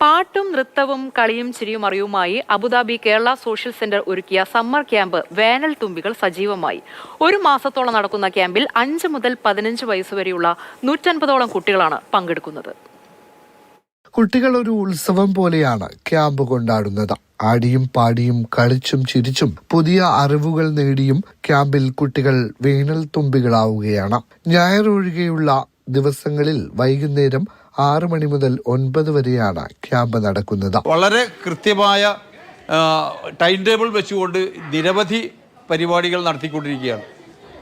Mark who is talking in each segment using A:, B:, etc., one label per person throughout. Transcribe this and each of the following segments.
A: പാട്ടും നൃത്തവും കളിയും ചിരിയും അറിയുമായി Abu Dhabi Kerala social centre ഒരുക്കിയ സമ്മർ ക്യാമ്പ് വേനൽ തുമ്പികൾ സജീവമായി. ഒരു മാസത്തോളം നടക്കുന്ന ക്യാമ്പിൽ അഞ്ച് മുതൽ പതിനഞ്ച് വയസ്സുവരെയുള്ള നൂറ്റൻപതോളം കുട്ടികളാണ് പങ്കെടുക്കുന്നത്.
B: കുട്ടികൾ ഒരു ഉത്സവം പോലെയാണ് ക്യാമ്പ് കൊണ്ടാടുന്നത്. ആടിയും പാടിയും കളിച്ചും ചിരിച്ചും പുതിയ അറിവുകൾ നേടിയും ക്യാമ്പിൽ കുട്ടികൾ വേനൽ തുമ്പികളാവുകയാണ്. ഞായർ ഒഴികെയുള്ള ദിവസങ്ങളിൽ വൈകുന്നേരം ആറ് മണി മുതൽ ഒൻപത് വരെയാണ് ക്യാമ്പ് നടക്കുന്നത്.
C: വളരെ കൃത്യമായ ടൈം ടേബിൾ വെച്ചുകൊണ്ട് നിരവധി പരിപാടികൾ നടത്തിക്കൊണ്ടിരിക്കുകയാണ്.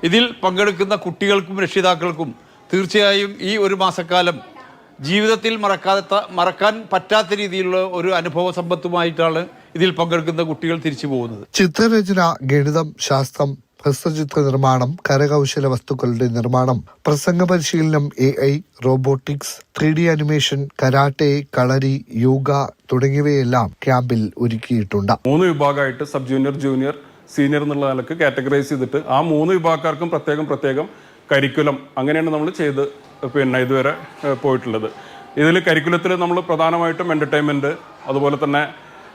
C: ഇതിൽ പങ്കെടുക്കുന്ന കുട്ടികൾക്കും രക്ഷിതാക്കൾക്കും തീർച്ചയായും ഈ ഒരു മാസക്കാലം ജീവിതത്തിൽ മറക്കാത്ത മറക്കാൻ പറ്റാത്ത രീതിയിലുള്ള ഒരു അനുഭവ സമ്പത്തുമായിട്ടാണ് ഇതിൽ പങ്കെടുക്കുന്ന കുട്ടികൾ തിരിച്ചു പോകുന്നത്.
B: ചിത്രരചന ഗണിതം ശാസ്ത്രം ഹസ്തചിത്ര നിർമ്മാണം കരകൗശല വസ്തുക്കളുടെ നിർമ്മാണം പ്രസംഗ പരിശീലനം A I robotics three D animation karate kalari yoga തുടങ്ങിയവയെല്ലാം ക്യാമ്പിൽ ഒരുക്കിയിട്ടുണ്ട്.
D: മൂന്ന് വിഭാഗമായിട്ട് സബ് ജൂനിയർ ജൂനിയർ സീനിയർ എന്നുള്ള നിലയ്ക്ക് കാറ്റഗറൈസ് ചെയ്തിട്ട് ആ മൂന്ന് വിഭാഗക്കാർക്കും പ്രത്യേകം പ്രത്യേകം കരിക്കുലം അങ്ങനെയാണ് നമ്മൾ ചെയ്ത് പിന്നെ ഇതുവരെ പോയിട്ടുള്ളത്. ഇതിൽ കരിക്കുലത്തിൽ നമ്മൾ പ്രധാനമായിട്ടും എന്റർടൈൻമെന്റ് അതുപോലെ തന്നെ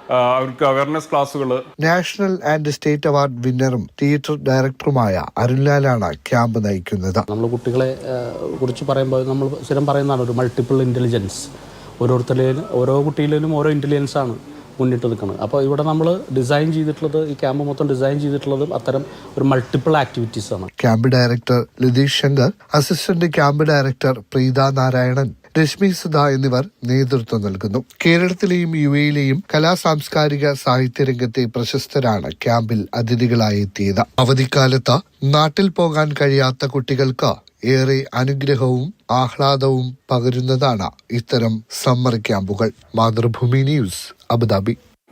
D: അവർക്ക് അവയർനെസ് ക്ലാസ്സുകൾ
B: നാഷണൽ ആൻഡ് സ്റ്റേറ്റ് അവാർഡ് വിന്നറും തിയേറ്റർ ഡയറക്ടറുമായ അരുൺലാലാണ് ക്യാമ്പ് നയിക്കുന്നത്.
E: നമ്മൾ കുട്ടികളെ കുറിച്ച് പറയുമ്പോൾ നമ്മൾ സ്ഥിരം പറയുന്നതാണ് ഒരു മൾട്ടിപ്പിൾ ഇന്റലിജൻസ് ഓരോരുത്തരിലും ഓരോ കുട്ടിയിലും ഓരോ ഇന്റലിജൻസ് ആണ് മുന്നിട്ട് നിൽക്കുന്നത്. അപ്പോൾ ഇവിടെ നമ്മൾ ഡിസൈൻ ചെയ്തിട്ടുള്ളത് ഈ ക്യാമ്പ് മൊത്തം ഡിസൈൻ ചെയ്തിട്ടുള്ളതും അത്തരം ഒരു മൾട്ടിപ്പിൾ ആക്ടിവിറ്റീസ് ആണ്.
B: Camp director Latheesh Shankar assistant camp director Preetha Narayanan Reshmi Sudha എന്നിവർ നേതൃത്വം നൽകുന്നു. കേരളത്തിലെയും യു എയിലെയും കലാ സാംസ്കാരിക സാഹിത്യ രംഗത്തെ പ്രശസ്തരാണ് ക്യാമ്പിൽ അതിഥികളായി എത്തിയത്. അവധിക്കാലത്ത് നാട്ടിൽ പോകാൻ കഴിയാത്ത കുട്ടികൾക്ക് ഏറെ അനുഗ്രഹവും ആഹ്ലാദവും പകരുന്നതാണ് ഇത്തരം സമ്മർ ക്യാമ്പുകൾ. Mathrubhumi news Abu Dhabi.